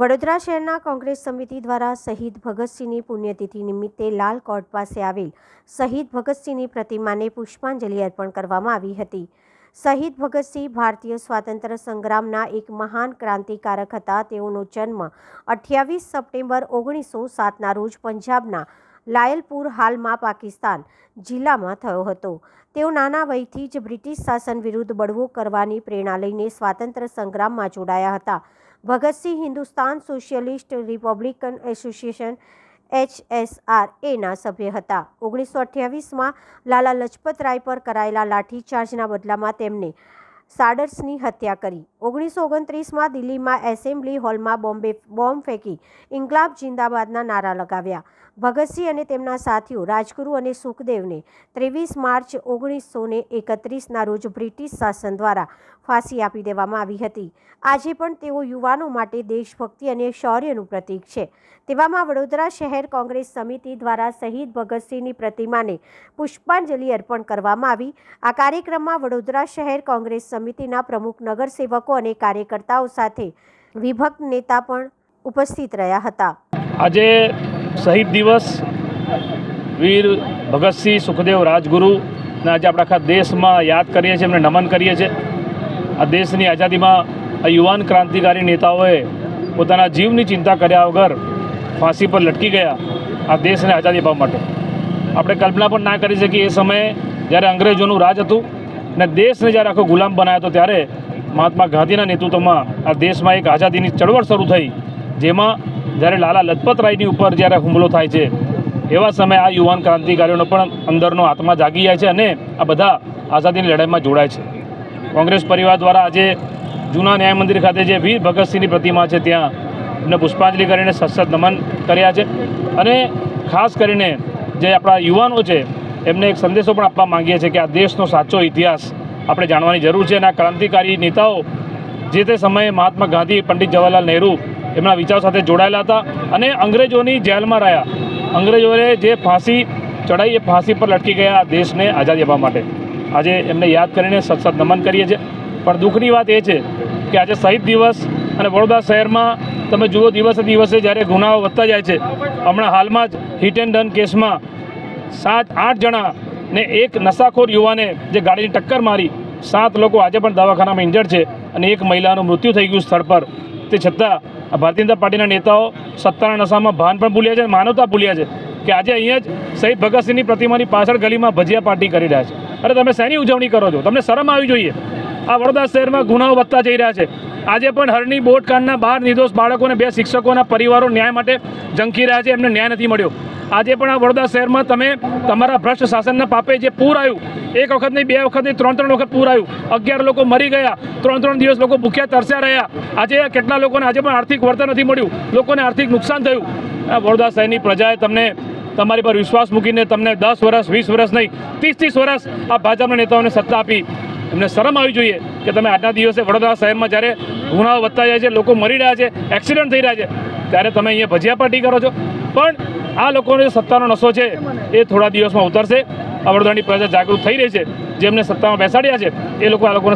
વડોદરા શહેરના કોંગ્રેસ સમિતિ દ્વારા શહીદ ભગતસિંહની પુણ્યતિથિ નિમિત્તે લાલ કોર્ટ પાસે આવેલ શહીદ ભગતસિંહની પ્રતિમાને પુષ્પાંજલિ અર્પણ કરવામાં આવી હતી. શહીદ ભગતસિંહ ભારતીય સ્વાતંત્ર્ય સંગ્રામના એક મહાન ક્રાંતિકારક હતા. તેઓનો જન્મ અઠ્યાવીસ સપ્ટેમ્બર ઓગણીસો સાતના રોજ પંજાબના લાયલપુર હાલમાં પાકિસ્તાન જિલ્લામાં થયો હતો. તેઓ નાના વયથી જ બ્રિટિશ શાસન વિરુદ્ધ બળવો કરવાની પ્રેરણા લઈને સ્વાતંત્ર્ય સંગ્રામમાં જોડાયા હતા. Bhagat Singh Hindustan socialist republican association HSR એના સભ્ય હતા. ઓગણીસો અઠ્યાવીસમાં લાલા લજપત રાય પર કરાયેલા લાઠીચાર્જના બદલામાં તેમને સાડર્સની હત્યા કરી. ઓગણીસો ઓગણત્રીસમાં દિલ્હીમાં એસેમ્બલી હોલમાં બોમ્બે બોમ્બ ફેંકી ઇન્કલાબ જિંદાબાદના નારા લગાવ્યા. ભગતસિંહ અને તેમના સાથીઓ રાજગુરુ અને સુખદેવને ત્રેવીસ માર્ચ ઓગણીસો ને એકત્રીસના રોજ બ્રિટિશ શાસન દ્વારા ફાંસી આપી દેવામાં આવી હતી. આજે પણ તેઓ યુવાનો માટે દેશભક્તિ અને શૌર્યનું પ્રતીક છે. તેવામાં વડોદરા શહેર કોંગ્રેસ સમિતિ દ્વારા શહીદ ભગતસિંહની પ્રતિમાને પુષ્પાંજલિ અર્પણ કરવામાં આવી. આ કાર્યક્રમમાં વડોદરા શહેર કોંગ્રેસ સમિતિના પ્રમુખ નગરસેવકો અને કાર્યકર્તાઓ સાથે વિભક્ત નેતા પણ ઉપસ્થિત રહ્યા હતા. આજે શહીદ દિવસ. વીર ભગતસિંહ સુખદેવ રાજગુરુને આજે આપણે આખા દેશમાં યાદ કરીએ છીએ, એમને નમન કરીએ છીએ. આ દેશની આઝાદીમાં આ યુવાન ક્રાંતિકારી નેતાઓએ પોતાના જીવની ચિંતા કર્યા વગર ફાંસી પર લટકી ગયા આ દેશને આઝાદી અપાવવા માટે. આપણે કલ્પના પણ ના કરી શકીએ એ સમયે જ્યારે અંગ્રેજોનું રાજ હતું અને દેશને જ્યારે આખો ગુલામ બનાવ્યો હતો ત્યારે મહાત્મા ગાંધીના નેતૃત્વમાં આ દેશમાં એક આઝાદીની ચળવળ શરૂ થઈ, જેમાં જ્યારે લાલા લજપત રાયની ઉપર જ્યારે હુમલો થાય છે, એવા સમયે આ યુવાન ક્રાંતિકારીઓનો પણ અંદરનો આત્મા જાગી જાય છે અને આ બધા આઝાદીની લડાઈમાં જોડાય છે. કોંગ્રેસ પરિવાર દ્વારા આજે જૂના ન્યાય મંદિર ખાતે જે વીર ભગતસિંહની પ્રતિમા છે, ત્યાં એમને પુષ્પાંજલિ કરીને સતસત નમન કર્યા છે. અને ખાસ કરીને જે આપણા યુવાનો છે એમને એક સંદેશો પણ આપવા માંગીએ છીએ કે આ દેશનો સાચો ઇતિહાસ આપણે જાણવાની જરૂર છે અને આ ક્રાંતિકારી નેતાઓ જે તે સમયે મહાત્મા ગાંધી, પંડિત જવાહરલાલ નહેરુ એમના વિચારો સાથે જોડાયેલા હતા અને અંગ્રેજોની જેલમાં રહ્યા. અંગ્રેજોએ જે ફાંસી ચડાઈ એ ફાંસી પર લટકી ગયા દેશને આઝાદી આપવા માટે. આજે એમને યાદ કરીને સતસત નમન કરીએ છીએ. પણ દુઃખની વાત એ છે કે આજે શહીદ દિવસ અને વડોદરા શહેરમાં તમે જુઓ દિવસે દિવસે જ્યારે ગુનાઓ વધતા જાય છે. હમણાં હાલમાં જ હિટ એન્ડ ડન કેસમાં સાત, આઠ જણા ને એક નશાખોર યુવાને જે ગાડીની ટક્કર મારી સાત લોકો આજે પણ દવાખાનામાં ઇન્જર્ડ છે અને એક મહિલાનું મૃત્યુ થઈ ગયું સ્થળ પર. તે છતાં ભારતીય જનતા પાર્ટીના નેતાઓ સત્તાના નશામાં ભાન પણ ભૂલ્યા છે અને માનવતા ભૂલ્યા છે કે આજે અહીંયા જ શહીદ ભગતસિંહની પ્રતિમાની પાછળ ગલીમાં ભજીયા પાર્ટી કરી રહ્યા છે. અરે તમે શેની ઉજવણી કરો છો? તમને શરમ આવી જોઈએ. આ વડોદરા શહેરમાં ગુનાઓ વધતા જઈ રહ્યા છે. આજે પણ હરની બોટ કાંડના બાર નિર્દોષ બાળકોને બે શિક્ષકોના પરિવારો ન્યાય માટે ઝંખી રહ્યા છે. એમને ન્યાય નથી મળ્યો. આજે પણ આ વડોદરા શહેરમાં તમે તમારા ભ્રષ્ટ શાસનના પાપે જે પૂર આવ્યું, એક વખત નહીં, બે વખત નહીં, ત્રણ ત્રણ વખત પૂર આવ્યું. અગિયાર લોકો મરી ગયા, ત્રણ ત્રણ દિવસ લોકો ભૂખ્યા તરસ્યા રહ્યા. આજે કેટલા લોકોને આજે પણ આર્થિક વળતર નથી મળ્યું. લોકોને આર્થિક નુકસાન થયું. વડોદરા શહેરની પ્રજાએ તમને, તમારી પર વિશ્વાસ મૂકીને તમને દસ વર્ષ, વીસ વર્ષ નહીં, ત્રીસ ત્રીસ વર્ષ આ ભાજપના નેતાઓને સત્તા આપી. એમને શરમ આવી જોઈએ કે તમે આજના દિવસે વડોદરા શહેરમાં જ્યારે ગુનાઓ વધતા જાય છે, લોકો મરી રહ્યા છે, એક્સિડન્ટ થઈ રહ્યા છે, ત્યારે તમે અહીંયા ભજીયા પાર્ટી કરો છો. પણ આ લોકોનો જે સત્તાનો નશો છે, એ થોડા દિવસમાં ઉતરશે. વડોદરાની પ્રજા જાગૃત થઈ રહી છે. જેમને સત્તામાં બેસાડ્યા છે, એ લોકો આ લોકોને